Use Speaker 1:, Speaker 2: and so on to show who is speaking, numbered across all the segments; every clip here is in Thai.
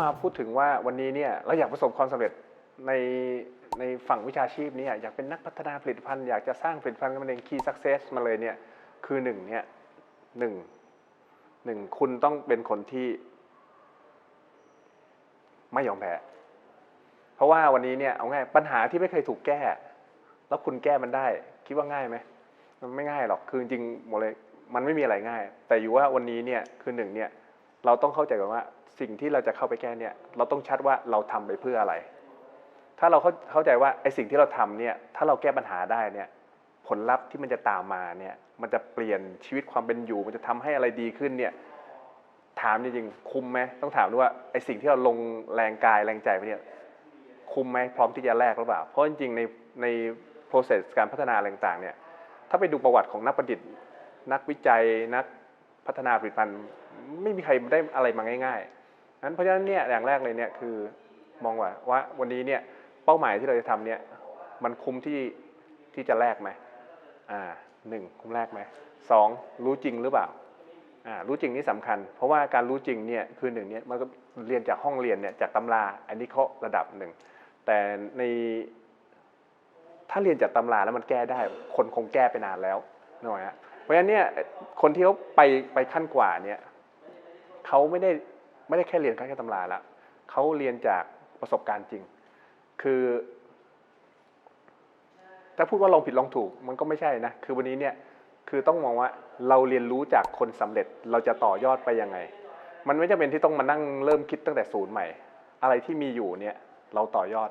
Speaker 1: มาพูดถึงว่าวันนี้เนี่ยเราอยากประสบความสำเร็จในในฝั่งวิชาชีพนี้อยากเป็นนักพัฒนาผลิตภัณฑ์อยากจะสร้างผลิตภัณฑ์กันเอง key success มาเลยเนี่ยคือหนึ่งเนี่ยหนึ่งหนึ่งคุณต้องเป็นคนที่ ไม่ยอมแพ้เพราะว่าวันนี้เนี่ยเอาง่ายปัญหาที่ไม่เคยถูกแก้ แล้วคุณแก้มันได้ คิดว่าง่ายไหมมันไม่ง่ายหรอกคือจริงหมดเลย มันไม่มีอะไรง่าย แต่อยู่ว่าวันนี้เนี่ยคือหนึ่งเนี่ยเราต้องเข้าใจก่อนว่า สิ่งที่เราจะเข้าไปแก้เนี่ยเราต้องชัดว่าเราทำไปเพื่ออะไร ถ้าเราเข้าเข้าใจว่าไอ้สิ่งที่เราทำเนี่ยถ้าเราแก้ปัญหาได้เนี่ยผลลัพธ์ที่มันจะตามมาเนี่ยมันจะเปลี่ยนชีวิตความเป็นอยู่ มันจะทำให้อะไรดีขึ้นเนี่ยถามจริงๆคุ้มไหมต้องถามด้วยว่าไอ้สิ่งที่เราลงแรงกายแรงใจไปเนี่ยคุ้มไหมพร้อมที่จะแลกหรือเปล่า เพราะจริงๆในใน process การพัฒนาต่างๆเนี่ยถ้าไปดูประวัติของนักประดิษฐ์ นักวิจัยนักพัฒนาผลิตภัณฑ์ไม่มีใครได้อะไรมาง่าย ๆ นั้นเพราะฉะนั้นเนี่ยอย่างแรกเลยเนี่ยคือมองว่าว่าวันนี้เนี่ยเป้าหมายที่เราจะทำเนี่ยมันคุ้มที่ที่จะแลกไหมอ่าหนึ่งคุ้มแลกไหมสองรู้จริงหรือเปล่าอ่ารู้จริงนี่สำคัญ เพราะว่าการรู้จริงเนี่ยคือหนึ่งเนี่ยมันก็เรียนจากห้องเรียนเนี่ยจากตำรา อันนี้เขาระดับหนึ่งแต่ในถ้าเรียนจากตำราแล้วมันแก้ได้ คนคงแก้ไปนานแล้วนึกออกไหมฮะเพราะฉะนั้นเนี่ยคนที่เขาไปไปขั้นกว่าเนี่ยเขาไม่ได้ ไม่ได้แค่เรียนแค่ตำราล้วเขาเรียนจากประสบการณ์จริง คือถ้าพูดว่าลองผิดลองถูกมันก็ไม่ใช่นะ คือวันนี้เนี่ยคือต้องมองว่าเราเรียนรู้จากคนสำเร็จเราจะต่อยอดไปยังไง มันไม่จำเป็นที่ต้องมานั่งเริ่มคิดตั้งแต่ศูนย์ใหม่ อะไรที่มีอยู่เนี่ยเราต่อยอด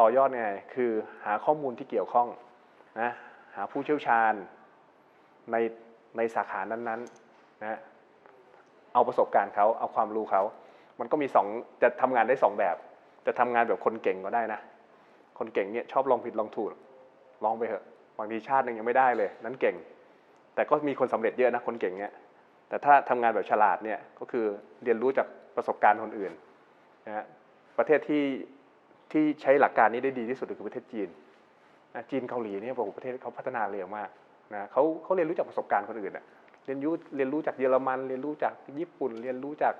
Speaker 1: ต่อยอดไงคือหาข้อมูลที่เกี่ยวข้องนะหาผู้เชี่ยวชาญในในสาขานั้นๆนะ เอาประสบการณ์เขาเอาความรู้เขา มันก็มีสองจะทำงานได้สองแบบ จะทำงานแบบคนเก่งก็ได้นะ คนเก่งเนี่ยชอบลองผิดลองถูกลองไปเถอะบางทีชาติหนึ่งยังไม่ได้เลย นั้นเก่ง แต่ก็มีคนสำเร็จเยอะนะคนเก่งเนี่ยแต่ถ้าทำงานแบบฉลาดเนี่ยก็คือเรียนรู้จากประสบการณ์คนอื่นนะฮะประเทศที่ที่ใช้หลักการนี้ได้ดีที่สุดคือประเทศจีนจีนเกาหลีเนี่ยโอ้โหประเทศเขาพัฒนาเร็วมากนะเขาเขาเรียนรู้จากประสบการณ์คนอื่นอะ เรียนรู้เรียนรู้จากเยอรมัน เรียนรู้จากญี่ปุ่น เรียนรู้จาก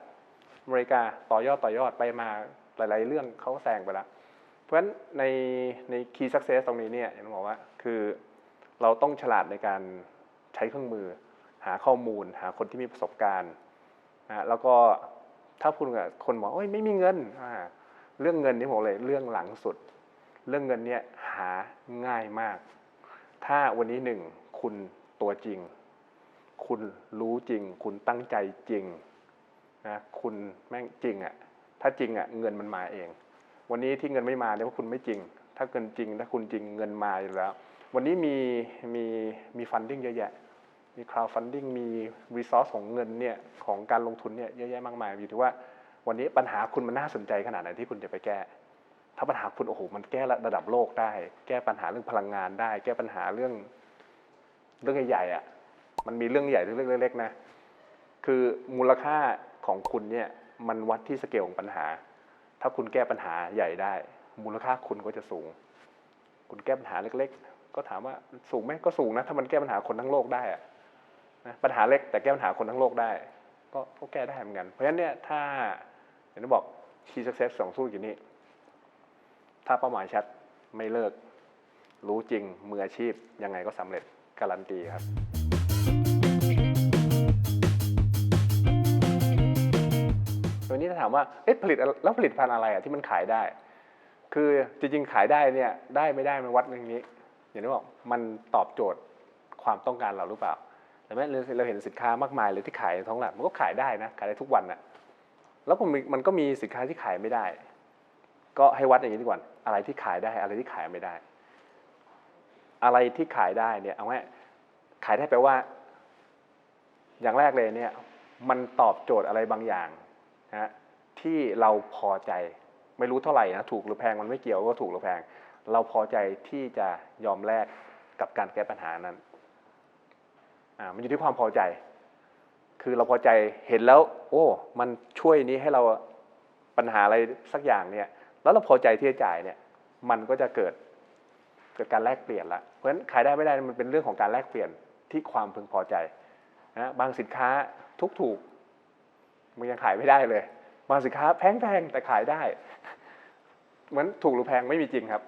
Speaker 1: อเมริกาต่อยอดต่อยอดไปมาหลาย ๆ เรื่องเขาแซงไปแล้วเพราะฉะนั้นในใน key success ตรงนี้เนี่ยอย่างที่บอกว่าคือเราต้องฉลาดในการใช้เครื่องมือ หาข้อมูล หาคนที่มีประสบการณ์นะแล้วก็ถ้าพูดกับคนบอกโอ้ยไม่มีเงินเรื่องเงินนี่ผมเลยเรื่องหลังสุด เรื่องเงินเนี่ยหาง่ายมาก ถ้าวันนี้หนึ่งคุณตัวจริง คุณรู้จริง คุณตั้งใจจริงนะคุณแม่งจริงอะ่ะถ้าจริงอะ่ะเงินมันมาเอง วันนี้ที่เงินไม่มาเนี่ยเพราะคุณไม่จริง ถ้าเงินจริงถ้าคุณจริงเงินมาอยู่แล้ว วันนี้มีมีมีฟันดิ้งเยอะแยะมี crowdfunding มี resource ของเงินเนี่ยของการลงทุนเนี่ยเยอะแยะมากมายอยู่ที่ว่า วันนี้ปัญหาคุณมันน่าสนใจขนาดไหนที่คุณจะไปแก้ ถ้าปัญหาคุณโอ้โหมันแก้ระดับโลกได้ แก้ปัญหาเรื่องพลังงานได้ แก้ปัญหาเรื่องเรื่องใหญ่ๆอะ มันมีเรื่องใหญ่เรื่องเล็กๆนะ คือมูลค่าของคุณเนี่ยมันวัดที่สเกลของปัญหา ถ้าคุณแก้ปัญหาใหญ่ได้ มูลค่าคุณก็จะสูง คุณแก้ปัญหาเล็ก ๆ ก็ถามว่าสูงไหมก็สูงนะถ้ามันแก้ปัญหาคนทั้งโลกได้อะนะปัญหาเล็กแต่แก้ปัญหาคนทั้งโลกได้ ก็ก็แก้ได้เหมือนกัน เพราะฉะนั้นเนี่ยถ้าอย่างที่บอก key success สองธุรกิจนี้ ถ้าเป้าหมายชัดไม่เลิก รู้จริงมืออาชีพยังไงก็สำเร็จการันตีครับ วันนี้ถ้าถามว่าเอ๊ะผลิตแล้วผลิตภัณฑ์อะไรอะที่มันขายได้ คือจริงๆขายได้เนี่ยได้ไม่ได้มันวัดอย่างนี้ อย่างที่บอกมันตอบโจทย์ความต้องการเราหรือเปล่าแต่แม้เราเห็นสินค้ามากมายเลยที่ขายในท้องตลาดมันก็ขายได้นะขายได้ทุกวันน่ะแล้วมันมีมันก็มีสินค้าที่ขายไม่ได้ ก็ให้วัดอย่างนี้ดีกว่าอะไรที่ขายได้อะไรที่ขายไม่ได้ อะไรที่ขายได้เนี่ยเอาไว้ขายได้แปลว่า อย่างแรกเลยเนี่ย มันตอบโจทย์อะไรบางอย่าง นะที่เราพอใจไม่รู้เท่าไหร่นะถูกหรือแพงมันไม่เกี่ยวว่าถูกหรือแพง เราพอใจที่จะยอมแลกกับการแก้ปัญหานั้นอ่ามันอยู่ที่ความพอใจ คือเราพอใจเห็นแล้ว โอ้ มันช่วยนี้ให้เราปัญหาอะไรสักอย่างเนี่ย แล้วเราพอใจที่จะจ่ายเนี่ย มันก็จะเกิดเกิดการแลกเปลี่ยนละเพราะฉะนั้นขายได้ไม่ได้มันเป็นเรื่องของการแลกเปลี่ยนที่ความพึงพอใจนะบางสินค้าทุกถูก มันยังขายไม่ได้เลยบาสินค้าแพงๆแต่ขายได้ เหมือนถูกหรือแพงไม่มีจริงครับ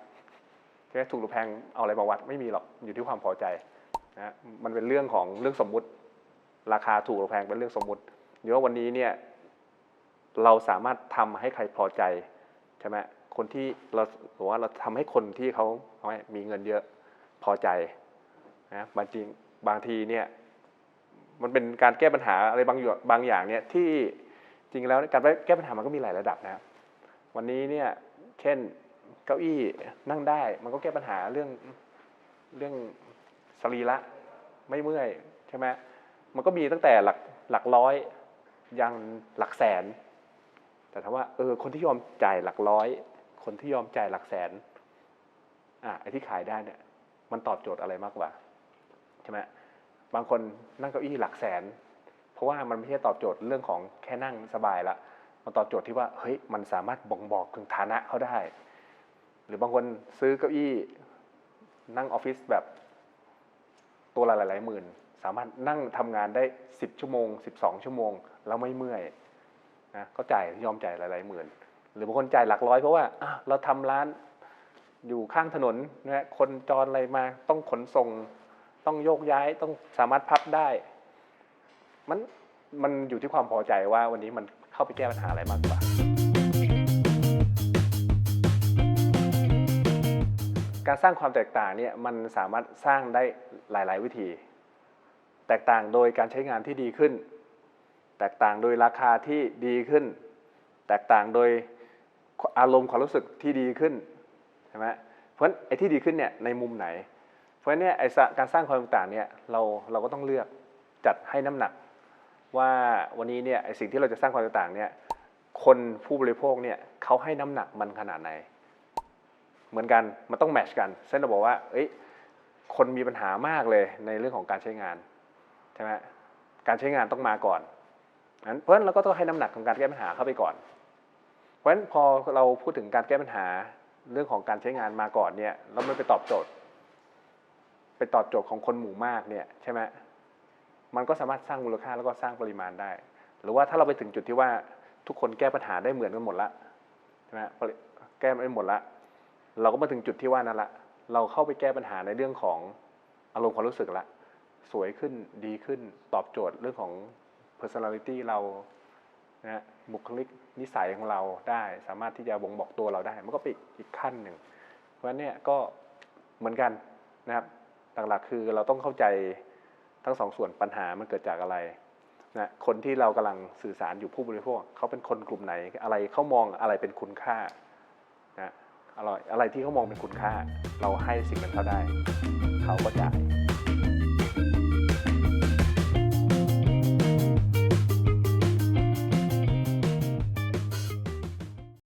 Speaker 1: ใช่ถูกหรือแพงเอาอะไรมาวัดไม่มีหรอกอยู่ที่ความพอใจนะมันเป็นเรื่องของเรื่องสมมุติ ราคาถูกหรือแพงเป็นเรื่องสมมุติเดี๋ยววันนี้เนี่ยเราสามารถทำให้ใครพอใจใช่ไหมคนที่เราหรือว่าเราทำให้คนที่เขาเขามีเงินเยอะพอใจนะบางทีบางทีเนี่ย มันเป็นการแก้ปัญหาอะไรบางอย่างบางอย่างเนี่ยที่จริงแล้วการแก้ปัญหามันก็มีหลายระดับนะครับ วันนี้เนี่ยเช่นเก้าอี้นั่งได้ มันก็แก้ปัญหาเรื่องเรื่องสรีระไม่เมื่อยใช่ไหมมันก็มีตั้งแต่หลักหลักร้อยยันหลักแสน แต่ถ้าว่าเออคนที่ยอมจ่ายหลักร้อย คนที่ยอมจ่ายหลักแสนอะไอ้ที่ขายได้เนี่ยมันตอบโจทย์อะไรมากกว่าใช่ไหม บางคนนั่งเก้าอี้หลักแสน เพราะว่ามันไม่ใช่ตอบโจทย์เรื่องของแค่นั่งสบายละมันตอบโจทย์ที่ว่าเฮ้ยมันสามารถบ่งบอกถึงฐานะเขาได้ หรือบางคนซื้อเก้าอี้นั่งออฟฟิศแบบตัวละหลายหมื่น สามารถนั่งทำงานได้สิบชั่วโมงสิบสองชั่วโมง แล้วไม่เมื่อยนะก็จ่ายยอมจ่ายหลายๆหมื่น หรือบางคนจ่ายหลักร้อยเพราะว่าเราทำร้านอยู่ข้างถนนนะฮะคนจรอะไรมาต้องขนส่ง ต้องโยกย้ายต้องสามารถพับได้ มันมันอยู่ที่ความพอใจว่าวันนี้มันเข้าไปแก้ปัญหาอะไรมากกว่า การสร้างความแตกต่างเนี่ยมันสามารถสร้างได้หลาย ๆ วิธี แตกต่างโดยการใช้งานที่ดีขึ้น แตกต่างโดยราคาที่ดีขึ้น แตกต่างโดยอารมณ์ความรู้สึกที่ดีขึ้นใช่ไหมเพราะฉะนั้นไอ้ที่ดีขึ้นเนี่ยในมุมไหน เพราะฉะนั้นเนี่ยไอ้การสร้างความต่างเนี่ยเราเราก็ต้องเลือกจัดให้น้ำหนัก ว่าวันนี้เนี่ยไอ้สิ่งที่เราจะสร้างความต่างเนี่ยคนผู้บริโภคเนี่ยเขาให้น้ำหนักมันขนาดไหน เหมือนกันมันต้องแมชกันเช่นเราบอกว่าเอ้ยคนมีปัญหามากเลยในเรื่องของการใช้งานใช่ไหมการใช้งานต้องมาก่อนนั้นเพราะฉะนั้นเราก็ต้องให้น้ำหนักของการแก้ปัญหาเข้าไปก่อน เพราะฉะนั้นพอเราพูดถึงการแก้ปัญหาเรื่องของการใช้งานมาก่อนเนี่ยเราไม่ไปตอบโจทย์ ไปตอบโจทย์ของคนหมู่มากเนี่ยใช่ไหมมันก็สามารถสร้างมูลค่าแล้วก็สร้างปริมาณได้ หรือว่าถ้าเราไปถึงจุดที่ว่าทุกคนแก้ปัญหาได้เหมือนกันหมดละใช่ไหมแก้ไม่หมดละ เราก็มาถึงจุดที่ว่านั่นละ เราเข้าไปแก้ปัญหาในเรื่องของอารมณ์ความรู้สึกละ สวยขึ้นดีขึ้นตอบโจทย์เรื่องของ personality เรานะบุคลิกนิสัยของเราได้ สามารถที่จะบ่งบอกตัวเราได้ มันก็เป็นอีกขั้นหนึ่ง เพราะฉะนั้นเนี่ยก็เหมือนกันนะครับ หลักๆ คือเราต้องเข้าใจทั้งสองส่วนปัญหามันเกิดจากอะไรนะคนที่เรากำลังสื่อสารอยู่ผู้บริโภคเขาเป็นคนกลุ่มไหน อะไรเขามองอะไรเป็นคุณค่านะอะไรอะไรที่เขามองเป็นคุณค่า เราให้สิ่งนั้นเขาได้ เขาก็จ่าย